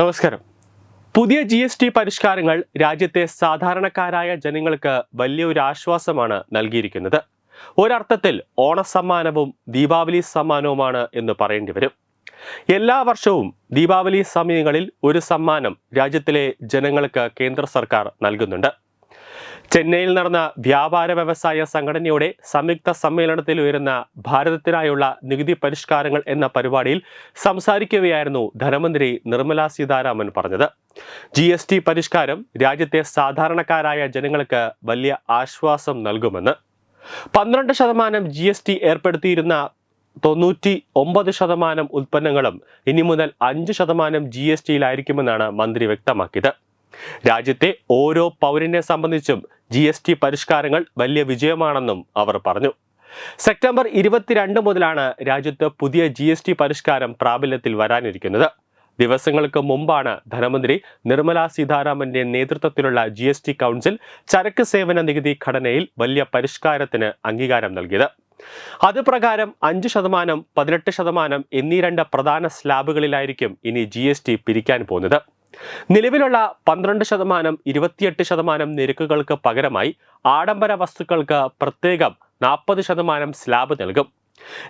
നമസ്കാരം. പുതിയ G S T പരിഷ്കാരങ്ങൾ രാജ്യത്തെ സാധാരണക്കാരായ ജനങ്ങൾക്ക് വലിയൊരു ആശ്വാസമാണ് നൽകിയിരിക്കുന്നത്. ഒരർത്ഥത്തിൽ ഓണസമ്മാനവും ദീപാവലി സമ്മാനവുമാണ് എന്ന് പറയേണ്ടി വരും. എല്ലാ വർഷവും ദീപാവലി സമയങ്ങളിൽ ഒരു സമ്മാനം രാജ്യത്തിലെ ജനങ്ങൾക്ക് കേന്ദ്ര സർക്കാർ നൽകുന്നുണ്ട്. ചെന്നൈയിൽ നടന്ന വ്യാപാര വ്യവസായ സംഘടനയുടെ സംയുക്ത സമ്മേളനത്തിൽ ഉയരുന്ന ഭാരതത്തിനായുള്ള നികുതി പരിഷ്കാരങ്ങൾ എന്ന പരിപാടിയിൽ സംസാരിക്കവെയായിരുന്നു ധനമന്ത്രി നിർമ്മല സീതാരാമൻ പറഞ്ഞത്. ജി എസ് ടി പരിഷ്കാരം രാജ്യത്തെ സാധാരണക്കാരായ ജനങ്ങൾക്ക് വലിയ ആശ്വാസം നൽകുമെന്ന്. പന്ത്രണ്ട് ശതമാനം ജി എസ് ടി ഏർപ്പെടുത്തിയിരുന്ന തൊണ്ണൂറ്റി ഒമ്പത് ശതമാനം ഉൽപ്പന്നങ്ങളും ഇനി മുതൽ അഞ്ച് ശതമാനം ജി എസ് ടിയിലായിരിക്കുമെന്നാണ് മന്ത്രി വ്യക്തമാക്കിയത്. രാജ്യത്തെ ഓരോ പൗരനെ സംബന്ധിച്ചും ജി എസ് ടി പരിഷ്കാരങ്ങൾ വലിയ വിജയമാണെന്നും അവർ പറഞ്ഞു. സെപ്റ്റംബർ ഇരുപത്തിരണ്ട് മുതലാണ് രാജ്യത്ത് പുതിയ ജി എസ് ടി പരിഷ്കാരം പ്രാബല്യത്തിൽ വരാനിരിക്കുന്നത്. ദിവസങ്ങൾക്ക് മുമ്പാണ് ധനമന്ത്രി നിർമ്മല സീതാരാമന്റെ നേതൃത്വത്തിലുള്ള ജി എസ് ടി കൗൺസിൽ ചരക്ക് സേവന നികുതി ഘടനയിൽ വലിയ പരിഷ്കാരത്തിന് അംഗീകാരം നൽകിയത്. അത് പ്രകാരം അഞ്ച് ശതമാനം പതിനെട്ട് ശതമാനം എന്നീ രണ്ട് പ്രധാന സ്ലാബുകളിലായിരിക്കും ഇനി ജി പിരിക്കാൻ പോകുന്നത്. നിലവിലുള്ള പന്ത്രണ്ട് ശതമാനം ഇരുപത്തിയെട്ട് ശതമാനം നിരക്കുകൾക്ക് പകരമായി ആഡംബര വസ്തുക്കൾക്ക് പ്രത്യേകം നാൽപ്പത് ശതമാനം സ്ലാബ് നൽകും.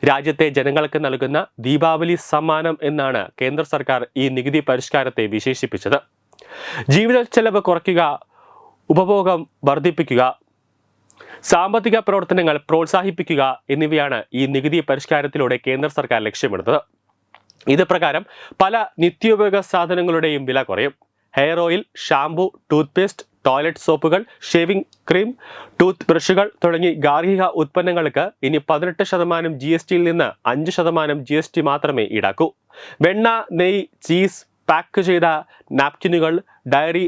രാജ്യത്തെ ജനങ്ങൾക്ക് നൽകുന്ന ദീപാവലി സമ്മാനം എന്നാണ് കേന്ദ്ര സർക്കാർ ഈ നികുതി പരിഷ്കാരത്തെ വിശേഷിപ്പിച്ചത്. ജീവിത ചെലവ് കുറയ്ക്കുക ഉപഭോഗം വർദ്ധിപ്പിക്കുക സാമ്പത്തിക പ്രവർത്തനങ്ങൾ പ്രോത്സാഹിപ്പിക്കുക എന്നിവയാണ് ഈ നികുതി പരിഷ്കാരത്തിലൂടെ കേന്ദ്ര സർക്കാർ ലക്ഷ്യമിടുന്നത്. ഇത് പ്രകാരം പല നിത്യോപയോഗ സാധനങ്ങളുടെയും വില കുറയും. Hair oil shampoo toothpaste toilet സോപ്പുകൾ shaving cream tooth ബ്രഷുകൾ തുടങ്ങി ഗാർഹിക ഉൽപ്പന്നങ്ങൾക്ക് ഇനി പതിനെട്ട് ശതമാനം ജി എസ് ടിയിൽ നിന്ന് അഞ്ച് ശതമാനം ജി എസ് ടി മാത്രമേ ഈടാക്കൂ. വെണ്ണ നെയ് ചീസ് പാക്ക് ചെയ്ത നാപ്കിനുകൾ ഡയറി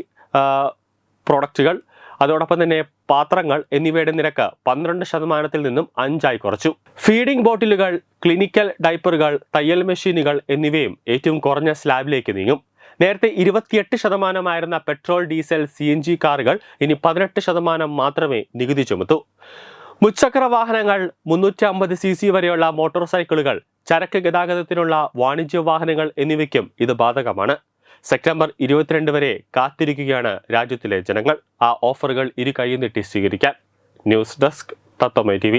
പ്രോഡക്റ്റുകൾ അതോടൊപ്പം തന്നെ പാത്രങ്ങൾ എന്നിവയുടെ നിരക്ക് പന്ത്രണ്ട് ശതമാനത്തിൽ നിന്നും അഞ്ചായി കുറച്ചു. ഫീഡിംഗ് ബോട്ടിലുകൾ ക്ലിനിക്കൽ ഡൈപ്പറുകൾ തയ്യൽ മെഷീനുകൾ എന്നിവയും ഏറ്റവും കുറഞ്ഞ സ്ലാബിലേക്ക് നീങ്ങും. നേരത്തെ ഇരുപത്തിയെട്ട് ശതമാനമായിരുന്ന petrol diesel C N G കാറുകൾ ഇനി പതിനെട്ട് ശതമാനം മാത്രമേ നികുതി ചുമത്തു. മുച്ചക്ര വാഹനങ്ങൾ മുന്നൂറ്റി അമ്പത് സി സി വരെയുള്ള മോട്ടോർ സൈക്കിളുകൾ ചരക്ക് ഗതാഗതത്തിനുള്ള വാണിജ്യ വാഹനങ്ങൾ എന്നിവയ്ക്കും ഇത് ബാധകമാണ്. സെപ്റ്റംബർ ഇരുപത്തിരണ്ട് വരെ കാത്തിരിക്കുകയാണ് രാജ്യത്തിലെ ജനങ്ങൾ. ആ ഓഫറുകൾ ഇരു കൈ നീട്ടി സ്വീകരിക്കാൻ. ന്യൂസ് ഡെസ്ക് തത്വമൈ ടി